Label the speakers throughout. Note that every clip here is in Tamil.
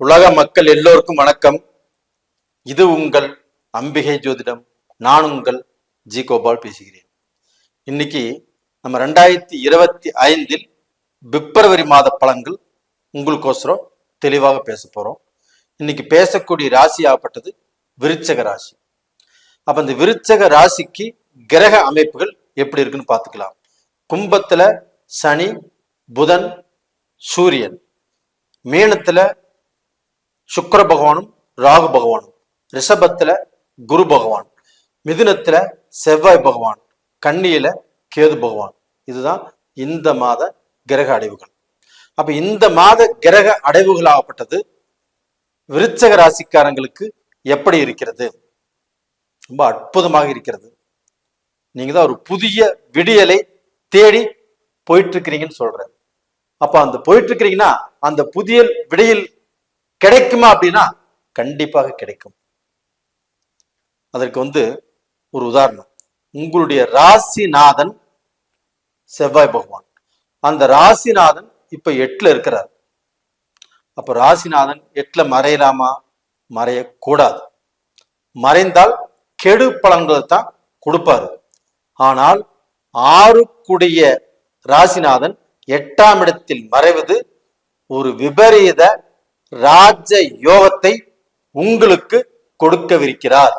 Speaker 1: உலக மக்கள் எல்லோருக்கும் வணக்கம். இது உங்கள் அம்பிகை ஜோதிடம். நான் உங்கள் ஜி கோபால் பேசுகிறேன். இன்னைக்கு நம்ம ரெண்டாயிரத்தி இருபத்தி ஐந்தில் பிப்ரவரி மாத பழங்கள் உங்களுக்கோசரம் தெளிவாக பேச போறோம். இன்னைக்கு பேசக்கூடிய ராசி ஆகப்பட்டது விருச்சக ராசி. அப்ப இந்த விருச்சக ராசிக்கு கிரக அமைப்புகள் எப்படி இருக்குன்னு பார்த்துக்கலாம். கும்பத்துல சனி புதன் சூரியன். மீனத்துல சுக்கர பகவானும் ராகு பகவானும். ரிஷபத்துல குரு பகவான் மிதுனத்துல செவ்வாய் பகவான் கண்ணியில கேது பகவான். இதுதான் இந்த மாத கிரக அடைவுகள். அப்ப இந்த மாத கிரக அடைவுகளாகப்பட்டது விருச்சக ராசிக்காரங்களுக்கு எப்படி இருக்கிறது? ரொம்ப அற்புதமாக இருக்கிறது. நீங்க தான் ஒரு புதிய விடியலை தேடி போயிட்டு இருக்கிறீங்கன்னு சொல்றேன். அப்ப அந்த போயிட்டு இருக்கிறீங்கன்னா அந்த புதிய விடியல் கிடைக்குமா அப்படின்னா கண்டிப்பாக கிடைக்கும். அதற்கு வந்து ஒரு உதாரணம். உங்களுடைய ராசிநாதன் செவ்வாய் பகவான். அந்த ராசிநாதன் இப்ப எட்டுல இருக்கிறார். அப்ப ராசிநாதன் எட்டுல மறையலாமா? மறையக்கூடாது. மறைந்தால் கெடு பலன்களை தான் கொடுப்பாரு. ஆனால் ஆறுக்குடைய ராசிநாதன் எட்டாம் இடத்தில் மறைவது ஒரு விபரீத ராஜ யோகத்தை உங்களுக்கு கொடுக்கவிருக்கிறார்.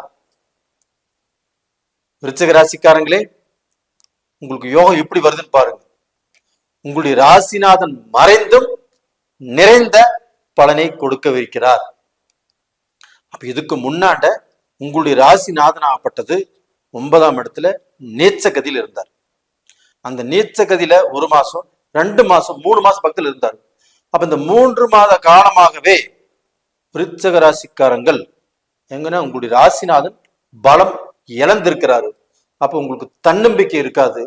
Speaker 1: விருச்சக ராசிக்காரங்களே உங்களுக்கு யோகம் எப்படி வருதுன்னு பாருங்க. உங்களுடைய ராசிநாதன் மறைந்தும் நிறைந்த பலனை கொடுக்கவிருக்கிறார். அப்ப இதுக்கு முன்னாண்ட உங்களுடைய ராசிநாதன் ஆகப்பட்டது ஒன்பதாம் இடத்துல நீச்ச கதியில் இருந்தார். அந்த நீச்ச கதியில ஒரு மாசம் ரெண்டு மாசம் மூணு மாசம் பக்கத்தில் இருந்தார். அப்ப இந்த மூன்று மாத காலமாகவே விருச்சக ராசிக்காரங்கள் எங்கன்னா உங்களுடைய ராசிநாதன் பலம் இழந்திருக்கிறாரு. அப்ப உங்களுக்கு தன்னம்பிக்கை இருக்காது.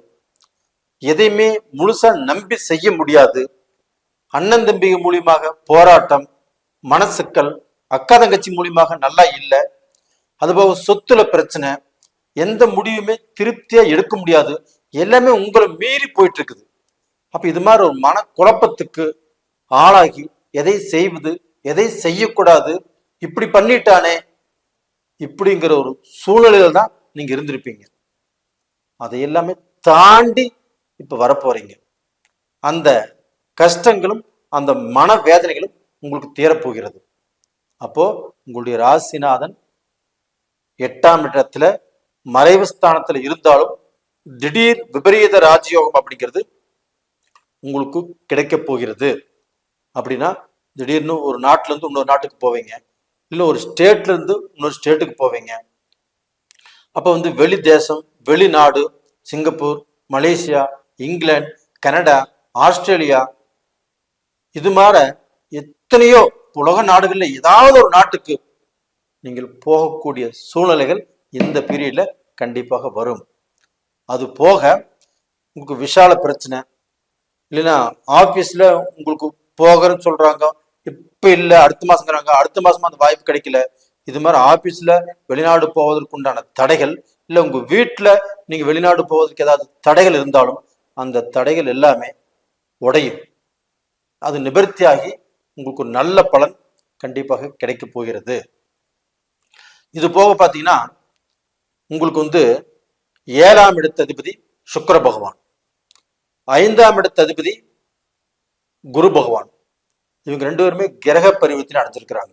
Speaker 1: எதையுமே முழுசா நம்பி செய்ய முடியாது. அண்ணன் தம்பிகள் மூலியமாக போராட்டம் மனசுக்கள் அக்கா தங்கச்சி மூலியமாக நல்லா இல்லை. அதுபோக சொத்துல பிரச்சனை எந்த முடிவுமே திருப்தியா எடுக்க முடியாது. எல்லாமே உங்களை மீறி போயிட்டு இருக்குது. அப்ப இது மாதிரி ஒரு மன குழப்பத்துக்கு ஆளாகி எதை செய்வது எதை செய்யக்கூடாது இப்படி பண்ணிட்டானே இப்படிங்கிற ஒரு சூழலில் தான் நீங்க இருந்திருப்பீங்க. அதை எல்லாமே தாண்டி இப்ப வரப்போறீங்க. அந்த கஷ்டங்களும் அந்த மன வேதனைகளும் உங்களுக்கு தீரப்போகிறது. அப்போ உங்களுடைய ராசிநாதன் எட்டாம் இடத்துல மறைவு ஸ்தானத்துல இருந்தாலும் திடீர் விபரீத ராஜயோகம் அப்படிங்கிறது உங்களுக்கு கிடைக்க போகிறது. அப்படின்னா திடீர்னு ஒரு நாட்டிலேருந்து இன்னொரு நாட்டுக்கு போவீங்க. இல்லை ஒரு ஸ்டேட்லேருந்து இன்னொரு ஸ்டேட்டுக்கு போவீங்க. அப்போ வந்து வெளி தேசம் வெளிநாடு Singapore Malaysia England Canada Australia இது மாதிரி எத்தனையோ உலக நாடுகளில் ஏதாவது ஒரு நாட்டுக்கு நீங்கள் போகக்கூடிய சூழ்நிலைகள் இந்த பீரியட்ல கண்டிப்பாக வரும். அது போக உங்களுக்கு விஷால பிரச்சனை இல்லைன்னா ஆஃபீஸில் உங்களுக்கு போகிறேன்னு சொல்றாங்க. இப்ப இல்ல அடுத்த மாசங்கிறாங்க. அடுத்த மாசமா அந்த வாய்ப்பு கிடைக்கல. இது மாதிரி ஆபீஸ்ல வெளிநாடு போவதற்கு உண்டான தடைகள் இல்ல உங்க வீட்டுல நீங்க வெளிநாடு போவதற்கு ஏதாவது தடைகள் இருந்தாலும் அந்த தடைகள் எல்லாமே உடையும். அது நிவர்த்தியாகி உங்களுக்கு ஒரு நல்ல பலன் கண்டிப்பாக கிடைக்க போகிறது. இது போக பார்த்தீங்கன்னா உங்களுக்கு வந்து ஏழாம் இடத்த அதிபதி சுக்கர பகவான். ஐந்தாம் இடத்த அதிபதி குரு பகவான். இவங்க ரெண்டு பேருமே கிரக பரிவர்த்தனை அடைஞ்சிருக்கிறாங்க.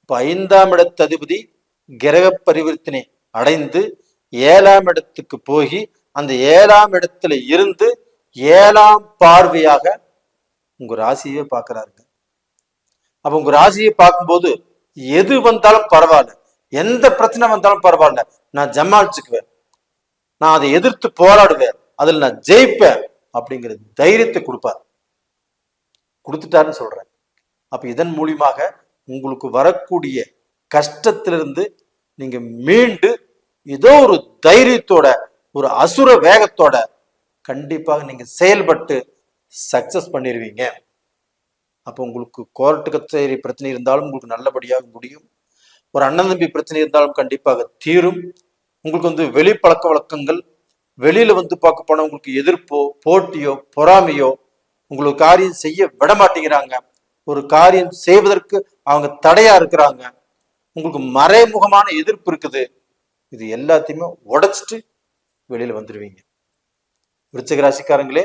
Speaker 1: இப்போ ஐந்தாம் இடத்த அதிபதி கிரக பரிவர்த்தனை அடைந்து ஏழாம் இடத்துக்கு போய் அந்த ஏழாம் இடத்துல இருந்து ஏழாம் பார்வையாக உங்க ராசியே பார்க்கறாருங்க அப்ப உங்க ராசியை பார்க்கும்போது எது வந்தாலும் பரவாயில்ல. எந்த பிரச்சனை வந்தாலும் பரவாயில்ல. நான் ஜமாளிச்சுக்குவேன். நான் அதை எதிர்த்து போராடுவேன். அதில் நான் ஜெயிப்பேன். அப்படிங்கிற தைரியத்தை கொடுப்பார். கொடுத்துட்டாருன்னு சொல்கிறேன் அப்போ இதன் மூலியமாக உங்களுக்கு வரக்கூடிய கஷ்டத்திலிருந்து நீங்கள் மீண்டு ஏதோ ஒரு தைரியத்தோட ஒரு அசுர வேகத்தோட கண்டிப்பாக நீங்கள் செயல்பட்டு சக்சஸ் பண்ணிடுவீங்க அப்போ உங்களுக்கு கோர்ட்டு கச்சேரி பிரச்சனை இருந்தாலும் உங்களுக்கு நல்லபடியாக முடியும். ஒரு அண்ணன் தம்பி பிரச்சனை இருந்தாலும் கண்டிப்பாக தீரும். உங்களுக்கு வந்து வெளி பழக்க வழக்கங்கள் வெளியில வந்து பார்க்க போனால் உங்களுக்கு எதிர்ப்போ போட்டியோ பொறாமையோ உங்களுக்கு காரியம் செய்ய விட மாட்டேங்கிறாங்க ஒரு காரியம் செய்வதற்கு அவங்க தடையா இருக்கிறாங்க. உங்களுக்கு மறைமுகமான எதிர்ப்பு இருக்குது. இது எல்லாத்தையுமே உடைச்சிட்டு வெளியில வந்துடுவீங்க விருச்சக ராசிக்காரங்களே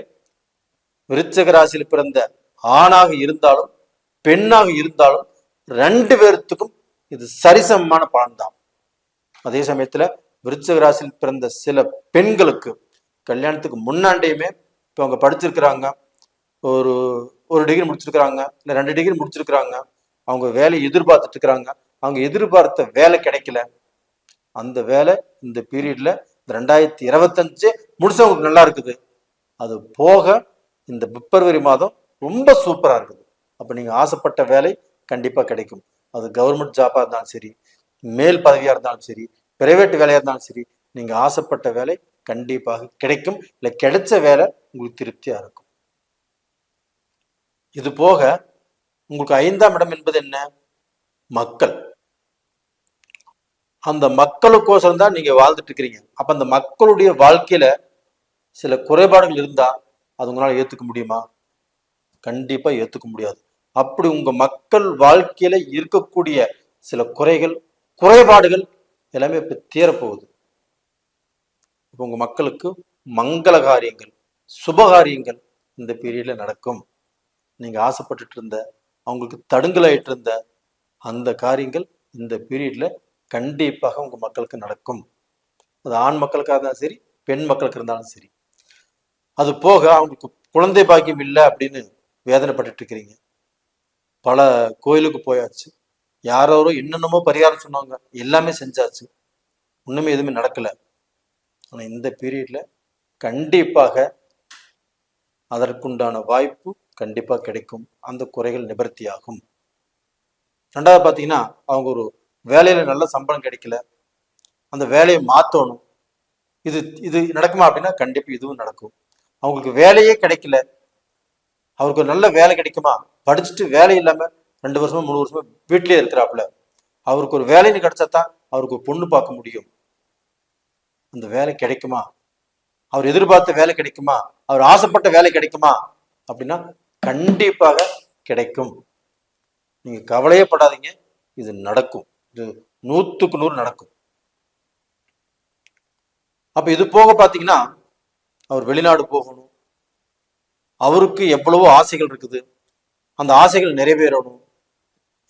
Speaker 1: விருச்சக ராசியில் பிறந்த ஆணாக இருந்தாலும் பெண்ணாக இருந்தாலும் ரெண்டு பேர்த்துக்கும் இது சரிசமமான பலன்தான். அதே சமயத்துல விருச்சக ராசியில் பிறந்த சில பெண்களுக்கு கல்யாணத்துக்கு முன்னாடியுமே இப்போ அவங்க படிச்சிருக்கிறாங்க. ஒரு ஒரு டிகிரி முடிச்சிருக்கிறாங்க இல்லை ரெண்டு டிகிரி முடிச்சிருக்கிறாங்க அவங்க வேலையை எதிர்பார்த்துட்டு இருக்கிறாங்க அவங்க எதிர்பார்த்த வேலை கிடைக்கல. அந்த வேலை இந்த பீரியட்ல இந்த ரெண்டாயிரத்தி இருபத்தஞ்சு முடிச்சவங்களுக்கு நல்லா இருக்குது. அது போக இந்த பிப்ரவரி மாதம் ரொம்ப சூப்பரா இருக்குது. அப்ப நீங்க ஆசைப்பட்ட வேலை கண்டிப்பா கிடைக்கும். அது கவர்மெண்ட் ஜாபா இருந்தாலும் சரி மேல் பதவியா இருந்தாலும் சரி பிரைவேட் வேலையா இருந்தாலும் சரி நீங்க ஆசைப்பட்ட வேலை கண்டிப்பாக கிடைக்கும். இல்லை கிடைச்ச வேலை உங்களுக்கு திருப்தியா இருக்கும். இது போக உங்களுக்கு ஐந்தாம் இடம் என்பது என்ன? மக்கள். அந்த மக்களுக்கோசரம் தான் நீங்க வாழ்ந்துட்டு இருக்கிறீங்க அப்ப அந்த மக்களுடைய வாழ்க்கையில சில குறைபாடுகள் இருந்தா அது உங்களால ஏத்துக்க முடியுமா? கண்டிப்பா ஏத்துக்க முடியாது. அப்படி உங்க மக்கள் வாழ்க்கையில இருக்கக்கூடிய சில குறைகள் குறைபாடுகள் எல்லாமே இப்ப தீரப்போகுது. இப்ப உங்க மக்களுக்கு மங்கள காரியங்கள் சுபகாரியங்கள் இந்த பீரியட்ல நடக்கும். நீங்க ஆசைப்பட்டுட்டு இருந்த அவங்களுக்கு தடுங்கலாயிட்டு இருந்த அந்த காரியங்கள் இந்த பீரியட்ல கண்டிப்பாக உங்க மக்களுக்கு நடக்கும். அது ஆண் மக்களுக்காக இருந்தாலும் சரி பெண் மக்களுக்கு இருந்தாலும் சரி. அது போக அவங்களுக்கு குழந்தை பாக்கியம் இல்லை அப்படின்னு வேதனைப்பட்டுட்டு இருக்கிறீங்க பல கோயிலுக்கு போயாச்சு. யாரோ என்னென்னமோ பரிகாரம் சொன்னாங்க. எல்லாமே செஞ்சாச்சு. ஒண்ணுமே எதுவுமே நடக்கலை. ஆனால் இந்த பீரியட்ல கண்டிப்பாக அதற்குண்டான வாய்ப்பு கண்டிப்பா கிடைக்கும். அந்த குறைகள் நிவர்த்தியாகும். ரெண்டாவது பார்த்தீங்கன்னா அவங்க ஒரு வேலையில நல்ல சம்பளம் கிடைக்கல. அந்த வேலையை மாத்தணும். இது இது நடக்குமா அப்படின்னா கண்டிப்பா இதுவும் நடக்கும். அவங்களுக்கு வேலையே கிடைக்கல. அவருக்கு ஒரு நல்ல வேலை கிடைக்குமா? படிச்சுட்டு வேலை இல்லாம ரெண்டு வருஷமா மூணு வருஷமா வீட்லேயே இருக்கிறாப்புல. அவருக்கு ஒரு வேலைன்னு கிடைச்சா தான் அவருக்கு ஒரு பொண்ணு பார்க்க முடியும். அந்த வேலை கிடைக்குமா? அவர் எதிர்பார்த்த வேலை கிடைக்குமா? அவர் ஆசைப்பட்ட வேலை கிடைக்குமா? அப்படின்னா கண்டிப்பாக கிடைக்கும். நீங்க கவலையே படாதீங்க. இது நடக்கும். இது நூத்துக்கு நூறு நடக்கும். அப்ப இது போக பாத்தீங்கன்னா அவர் வெளிநாடு போகணும். அவருக்கு எவ்வளவோ ஆசைகள் இருக்குது. அந்த ஆசைகள் நிறைவேறணும்.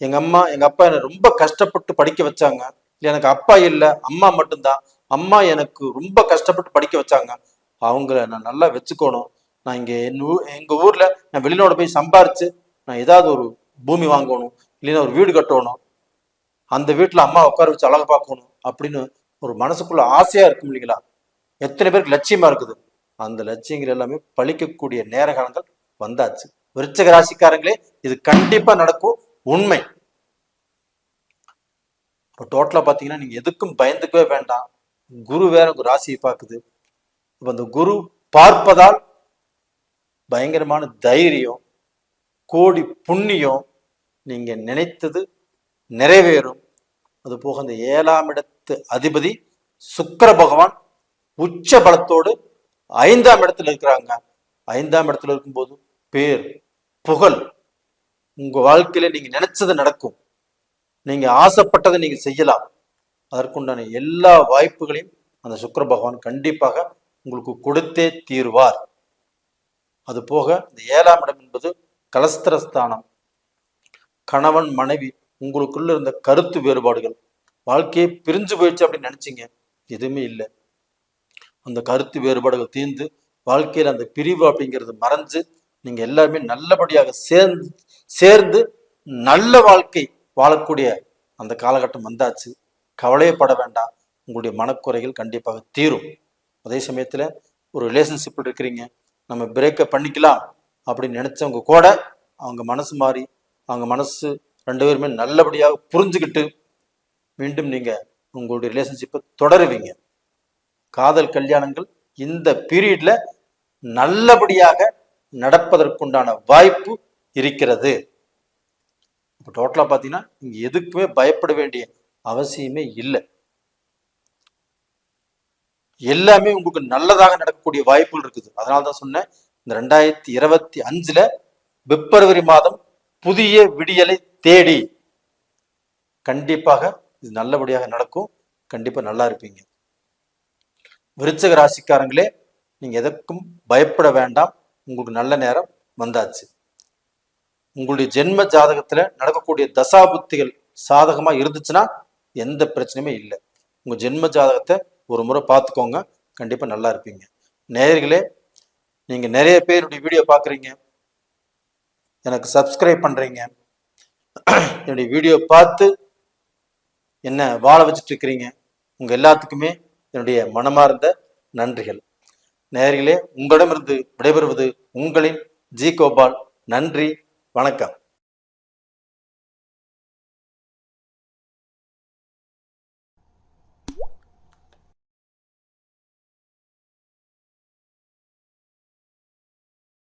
Speaker 1: எங்க அம்மா எங்க அப்பா என்னை ரொம்ப கஷ்டப்பட்டு படிக்க வச்சாங்க. இல்லை எனக்கு அப்பா இல்லை அம்மா மட்டும்தான். அம்மா எனக்கு ரொம்ப கஷ்டப்பட்டு படிக்க வச்சாங்க. அவங்கள நான் நல்லா வச்சுக்கணும். நான் இங்க என் ஊ- எங்க ஊர்ல நான் வெளிநாடு போய் சம்பாரிச்சு நான் ஏதாவது ஒரு பூமி வாங்கணும் இல்லைன்னா ஒரு வீடு கட்டணும் அந்த வீட்டுல அம்மா உட்கார வச்சு அழகு பார்க்கணும் அப்படின்னு ஒரு மனசுக்குள்ள ஆசையா இருக்கும் இல்லைங்களா? எத்தனை பேருக்கு லட்சியமா இருக்குது? அந்த லட்சியங்கள் எல்லாமே பழிக்கக்கூடிய நேர காலங்கள் வந்தாச்சு. விருச்சக ராசிக்காரங்களே இது கண்டிப்பா நடக்கும் உண்மை. இப்போ டோட்டலா பார்த்தீங்கன்னா நீங்க எதுக்கும் பயந்துக்கவே வேண்டாம். குரு வேற ராசியை பார்க்குது. இப்போ அந்த குரு பார்ப்பதால் பயங்கரமான தைரியம் கோடி புண்ணியம் நீங்கள் நினைத்தது நிறைவேறும். அதுபோக அந்த ஏழாம் இடத்து அதிபதி சுக்கர பகவான் உச்ச பலத்தோடு ஐந்தாம் இடத்துல இருக்கிறாங்க. ஐந்தாம் இடத்துல இருக்கும்போது பேர் புகழ் உங்க வாழ்க்கையில நீங்க நினைச்சது நடக்கும். நீங்க ஆசைப்பட்டதை நீங்க செய்யலாம். அதற்குண்டான எல்லா வாய்ப்புகளையும் அந்த சுக்கர பகவான் கண்டிப்பாக உங்களுக்கு கொடுத்தே தீர்வார். அது போக இந்த ஏழாம் இடம் என்பது கலஸ்திரஸ்தானம். கணவன் மனைவி உங்களுக்குள்ள இருந்த கருத்து வேறுபாடுகள். வாழ்க்கையே பிரிஞ்சு போயிடுச்சு அப்படின்னு நினைச்சீங்க. எதுவுமே இல்லை. அந்த கருத்து வேறுபாடுகள் தீர்ந்து வாழ்க்கையில் அந்த பிரிவு அப்படிங்கிறது மறைஞ்சு நீங்க எல்லாருமே நல்லபடியாக சேர்ந்து சேர்ந்து நல்ல வாழ்க்கை வாழக்கூடிய அந்த காலகட்டம் வந்தாச்சு. கவலையப்பட வேண்டாம். உங்களுடைய மனக்குறைகள் கண்டிப்பாக தீரும். அதே சமயத்தில் ஒரு ரிலேஷன்ஷிப் இருக்கிறீங்க. நம்ம பிரேக்கப் பண்ணிக்கலாம் அப்படின்னு நினைச்சவங்க கூட அவங்க மனசு மாறி அவங்க மனசு ரெண்டு பேருமே நல்லபடியாக புரிஞ்சுக்கிட்டு மீண்டும் நீங்கள் உங்களுடைய ரிலேஷன்ஷிப்பை தொடருவீங்க. காதல் கல்யாணங்கள் இந்த பீரியடில் நல்லபடியாக நடப்பதற்குண்டான வாய்ப்பு இருக்கிறது. இப்போ டோட்டலாக பார்த்தீங்கன்னா நீங்கள் எதுக்குமே பயப்பட வேண்டிய அவசியமே இல்லை. எல்லாமே உங்களுக்கு நல்லதாக நடக்கக்கூடிய வாய்ப்புகள் இருக்குது. அதனால தான் சொன்னேன் இந்த ரெண்டாயிரத்தி இருபத்தி அஞ்சுல பிப்ரவரி மாதம் புதிய விடியலை தேடி கண்டிப்பாக இது நல்லபடியாக நடக்கும். கண்டிப்பா நல்லா இருப்பீங்க. விருச்சக ராசிக்காரங்களே நீங்க எதற்கும் பயப்பட வேண்டாம். உங்களுக்கு நல்ல நேரம் வந்தாச்சு. உங்களுடைய ஜென்ம ஜாதகத்துல நடக்கக்கூடிய தசாபுத்திகள் சாதகமா இருந்துச்சுன்னா எந்த பிரச்சனையுமே இல்லை. உங்க ஜென்ம ஜாதகத்தை ஒரு முறை பார்த்துக்கோங்க. கண்டிப்பாக நல்லா இருப்பீங்க. நேயர்களே நீங்கள் நிறைய பேருடைய வீடியோ பார்க்குறீங்க. எனக்கு சப்ஸ்கிரைப் பண்ணுறீங்க என்னுடைய வீடியோ பார்த்து என்ன வாழ வச்சுட்டு இருக்கிறீங்க எல்லாத்துக்குமே என்னுடைய மனமார்ந்த நன்றிகள். நேர்களே உங்களிடமிருந்து விடைபெறுவது உங்களின் ஜி கோபால் நன்றி வணக்கம்.